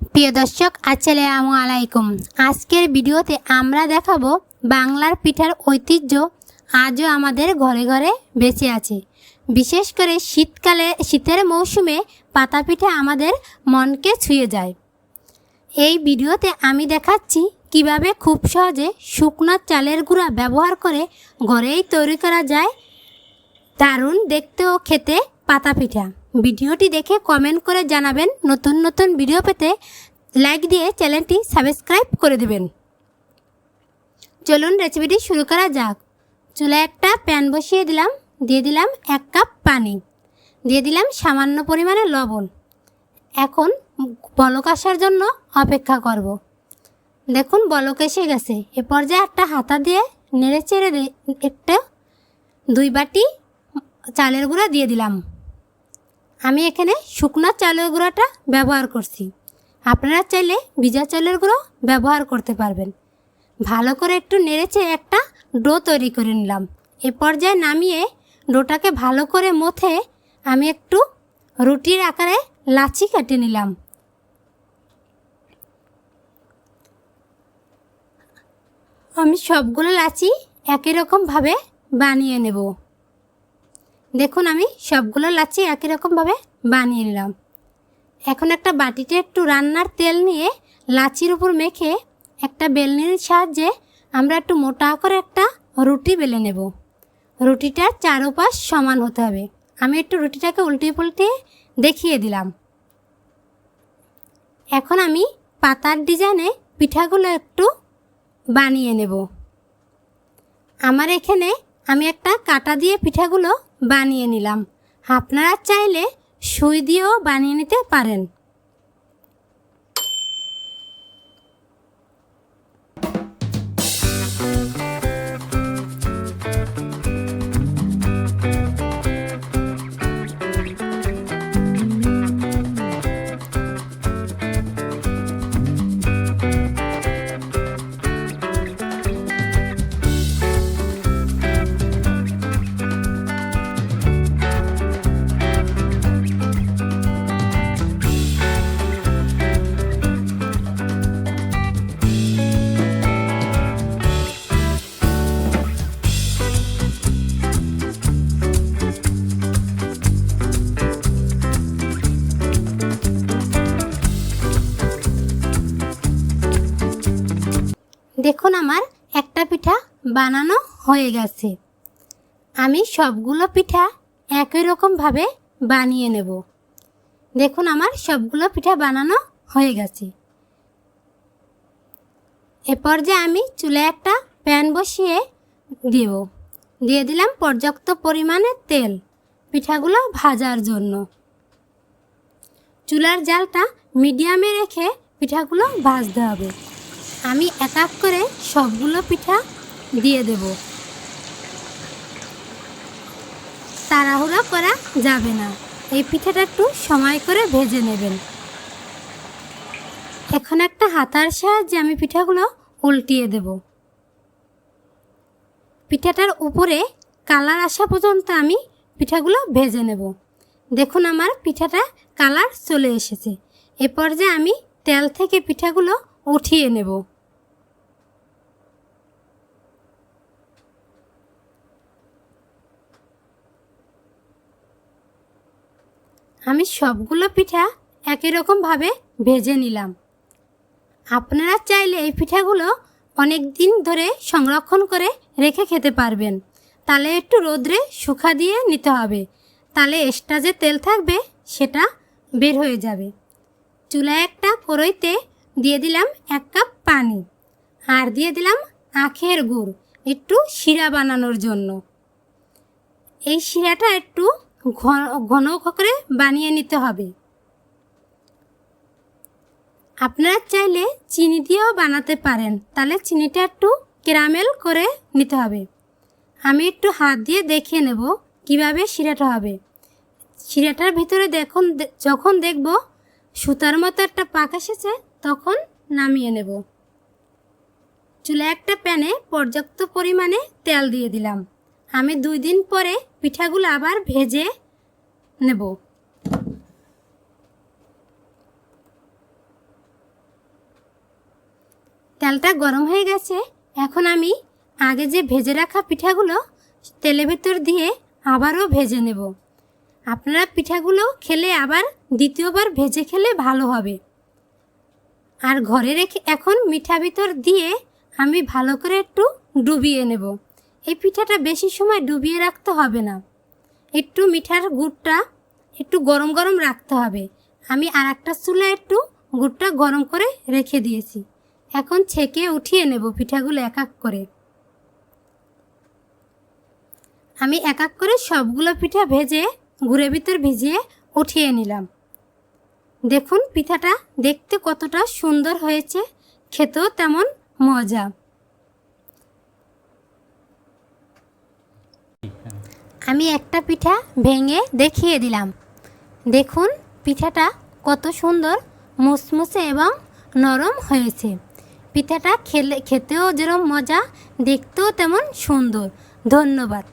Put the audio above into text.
প্রিয় দর্শক, আসসালামু আলাইকুম। আজকের ভিডিওতে আমরা দেখাবো বাংলার পিঠার ঐতিহ্য আজও আমাদের ঘরে ঘরে বেঁচে আছে। বিশেষ করে শীতকালে, শীতের মৌসুমে পাতা পিঠা আমাদের মনকে ছুঁয়ে যায়। এই ভিডিওতে আমি দেখাচ্ছি কীভাবে খুব সহজে শুকনো চালের গুঁড়া ব্যবহার করে ঘরেই তৈরি করা যায়। দারুণ দেখতে ও খেতে পাতা পিঠা। ভিডিওটি দেখে কমেন্ট করে জানাবেন। নতুন নতুন ভিডিও পেতে লাইক দিয়ে চ্যানেলটি সাবস্ক্রাইব করে দেবেন। চলুন রেসিপিটি শুরু করা যাক। চুলায় একটা প্যান বসিয়ে দিলাম। দিয়ে দিলাম এক কাপ পানি। দিয়ে দিলাম সামান্য পরিমাণে লবণ। এখন বলক আসার জন্য অপেক্ষা করব। দেখুন বলক এসে গেছে। এ পর্যায়ে একটা হাতা দিয়ে নেড়ে চেড়ে একটা দুই বাটি চালের গুঁড়া দিয়ে দিলাম। আমি এখানে শুকনো চালের গুঁড়োটা ব্যবহার করছি। আপনারা চাইলে ভিজা চালের গুঁড়ো ব্যবহার করতে পারবেন। ভালো করে একটু নেড়েছে একটা ডো তৈরি করে নিলাম। এ পর্যায়ে নামিয়ে ডোটাকে ভালো করে মথে আমি একটু রুটির আকারে লাচি কেটে নিলাম। আমি সবগুলো লাচি একই রকমভাবে বানিয়ে নেব। দেখুন আমি সবগুলো লাচি একই রকমভাবে বানিয়ে নিলাম। এখন একটা বাটিতে একটু রান্নার তেল নিয়ে লাচির উপর মেখে একটা বেলনির সাহায্যে আমরা একটু মোটা করে একটা রুটি বেলে নেব। রুটিটা চারোপাশ সমান হতে হবে। আমি একটু রুটিটাকে উল্টে পুল্টে দেখিয়ে দিলাম। এখন আমি পাতার ডিজাইনে পিঠাগুলো একটু বানিয়ে নেব। আমার এখানে আমি একটা কাটা দিয়ে পিঠাগুলো বানিয়ে নিলাম। আপনারা চাইলে সুই দিয়েও বানিয়ে নিতে পারেন। দেখুন আমার একটা পিঠা বানানো হয়ে গেছে। আমি সবগুলো পিঠা একই রকমভাবে বানিয়ে নেব। দেখুন আমার সবগুলো পিঠা বানানো হয়ে গেছে। এ পর্যায়ে আমি চুলে একটা প্যান বসিয়ে দেব। দিয়ে দিলাম পর্যাপ্ত পরিমাণে তেল পিঠাগুলো ভাজার জন্য। চুলার জালটা মিডিয়ামে রেখে পিঠাগুলো ভাজতে হবে। আমি এক এক করে সবগুলো পিঠা দিয়ে দেব। তাড়াহুড়ো করা যাবে না। এই পিঠাটা একটু সময় করে ভেজে নেবেন। এখন একটা হাতার সাহায্যে আমি পিঠাগুলো উল্টিয়ে দেব। পিঠাটার উপরে কালার আসা পর্যন্ত আমি পিঠাগুলো ভেজে নেব। দেখুন আমার পিঠাটা কালার চলে এসেছে। এ পর্যায়ে আমি তেল থেকে পিঠাগুলো উঠিয়ে নেব। আমি সবগুলো পিঠা একই রকমভাবে ভেজে নিলাম। আপনারা চাইলে এই পিঠাগুলো অনেক দিন ধরে সংরক্ষণ করে রেখে খেতে পারবেন। তাহলে একটু রোদ্রে শুকা দিয়ে নিতে হবে। তাহলে এক্সট্রা যে তেল থাকবে, সেটা বের হয়ে যাবে। চুলায় একটা কড়ইতে দিয়ে দিলাম এক কাপ পানি। আর দিয়ে দিলাম আখের গুড় একটু শিরা বানানোর জন্য। এই শিরাটা একটু ঘন ঘন করে বানিয়ে নিতে হবে। আপনারা চাইলে চিনি দিয়েও বানাতে পারেন, তাহলে চিনিটা একটু ক্যারামেল করে নিতে হবে। আমি একটু হাত দিয়ে দেখিয়ে নেব কীভাবে শিরাটা হবে। শিরাটার ভিতরে দেখুন যখন দেখব সুতার মতো একটা পাক এসেছে তখন নামিয়ে নেব। চুলে একটা প্যানে পর্যাপ্ত পরিমাণে তেল দিয়ে দিলাম। আমি দুই দিন পরে পিঠাগুলো আবার ভেজে নেব। তেলটা গরম হয়ে গেছে। এখন আমি আগে যে ভেজে রাখা পিঠাগুলো তেলের ভেতর দিয়ে আবারও ভেজে নেব। আপনারা পিঠাগুলো খেলে আবার দ্বিতীয়বার ভেজে খেলে ভালো হবে। আর ঘরে রেখে এখন মিঠা ভিতর দিয়ে আমি ভালো করে একটু ডুবিয়ে নেব। এই পিঠাটা বেশি সময় ডুবিয়ে রাখতে হবে না। একটু মিঠার গুড়টা একটু গরম গরম রাখতে হবে। আমি আর একটা চুলা একটু গুড়টা গরম করে রেখে দিয়েছি। এখন ছেঁকে উঠিয়ে নেব পিঠাগুলো এক এক করে। আমি এক এক করে সবগুলো পিঠা ভেজে গুড়ের ভিতর ভিজিয়ে উঠিয়ে নিলাম। দেখুন পিঠাটা দেখতে কতটা সুন্দর হয়েছে, খেতেও তেমন মজা। আমি একটা পিঠা ভেঙে দেখিয়ে দিলাম। দেখুন পিঠাটা কত সুন্দর মুসমুসে এবং নরম হয়েছে। পিঠাটা খেলে খেতেও যেরকম মজা, দেখতেও তেমন সুন্দর। ধন্যবাদ।